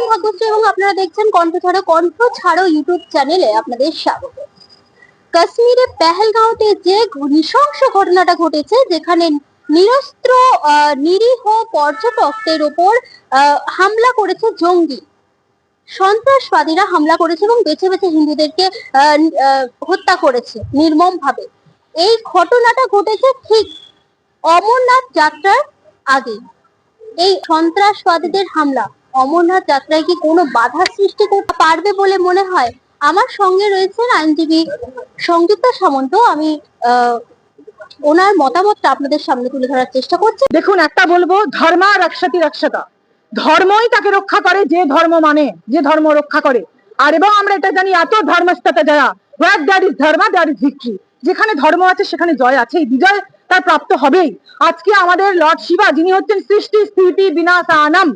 M Bhagyashree এবং আপনারা দেখছেন কণ্ঠ ছাড়ো কণ্ঠ ছাড়ো ইউটিউব চ্যানেলে আপনাদের স্বাগত। কাশ্মীরে পেহেলগাঁওতে যে নৃশংস ঘটনাটা ঘটেছে, যেখানে নিরস্ত্র নিরীহ পর্যটকদের হামলা করেছে জঙ্গি। সন্ত্রাসবাদীরা হামলা করেছে এবং বেছে বেছে হিন্দুদেরকে হত্যা করেছে নির্মম ভাবে এই ঘটনাটা ঘটেছে ঠিক অমরনাথ যাত্রার আগে এই সন্ত্রাসবাদীদের হামলা অমরনাথ যাত্রায় কি কোনো বাধা সৃষ্টি করতে পারবে বলে মনে হয়? আমার সঙ্গে রয়েছেন আইনজীবী সংযুক্তা সামন্ত। আমি ওনার মতামতটা আপনাদের সামনে তুলে ধরার চেষ্টা করছি। দেখুন, একটা বলব, ধর্মা রক্ষাতি রক্ষতা ধর্মই তাকে রক্ষা করে, যে ধর্ম মানে যে ধর্ম রক্ষা করে। আর এবং আমরা এটা জানি, এত ধর্মস্থতা যারা where there is dharma there is victory যেখানে ধর্ম আছে, সেখানে জয় আছে, এই বিজয় তার প্রাপ্ত হবেই। আজকে আমাদের লর্ড শিবা যিনি হচ্ছেন সৃষ্টি স্থিতি বিনাশ, আনাম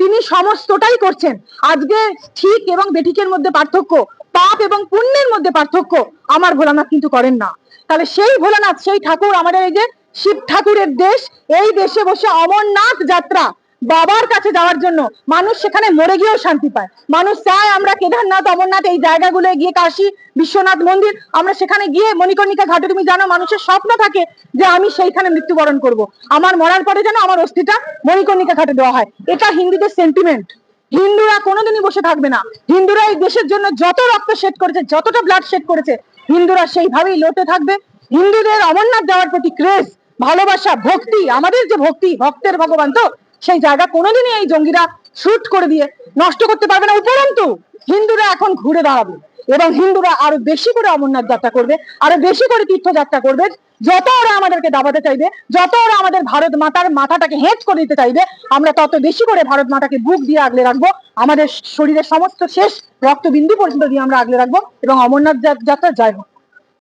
তিনি সমস্তটাই করছেন। আজকে ঠিক এবং বেঠিকের মধ্যে পার্থক্য, পাপ এবং পুণ্যের মধ্যে পার্থক্য আমার ভোলানাথ কিন্তু করেন না। তাহলে সেই ভোলানাথ, সেই ঠাকুর আমাদের এই যে শিব ঠাকুরের দেশ, এই দেশে বসে অমরনাথ যাত্রা বাবার কাছে যাওয়ার জন্য মানুষ সেখানে মরে গিয়েও শান্তি পায়। মানুষ চায় আমরা কেদারনাথ, অমরনাথ এই জায়গাগুলো গিয়ে কাশী, বিশ্বনাথ মন্দির, আমরা সেখানে গিয়ে মণিকর্ণিকা ঘাটে তুমি জানো মানুষের স্বপ্ন থাকে যে আমি সেইখানে মৃত্যুবরণ করব। আমার মরার পরে যেন আমার অস্থিটা মণিকর্ণিকা ঘাটে দেওয়া হয়। এটা হিন্দুদের সেন্টিমেন্ট হিন্দুরা কোনোদিনই বসে থাকবে না। হিন্দুরা এই দেশের জন্য যত রক্ত শেড করেছে, যতটা ব্লাড শেড করেছে, হিন্দুরা সেইভাবেই লড়তে থাকবে। হিন্দুদের অমরনাথ দেওয়ার প্রতি ক্রেজ ভালোবাসা, ভক্তি, আমাদের যে ভক্তি, ভক্তের ভগবান তো সেই জায়গা কোনোদিনই এই জঙ্গিরা শুট করে দিয়ে নষ্ট করতে পারবে না। উপরন্তু হিন্দুরা এখন ঘুরে দাঁড়াবে এবং হিন্দুরা আরও বেশি করে অমরনাথ যাত্রা করবে, আরও বেশি করে তীর্থযাত্রা করবে, যত ওরা আমাদেরকে দাবাতে চাইবে, যত ওরা আমাদের ভারত মাতার মাথাটাকে হেঁচ করে দিতে চাইবে, আমরা তত বেশি করে ভারত মাতাকে বুক দিয়ে আগলে রাখব, আমাদের শরীরের সমস্ত শেষ রক্তবিন্দু পর্যন্ত দিয়ে আমরা আগলে রাখব এবং অমরনাথ যাত্রা জয় হোক।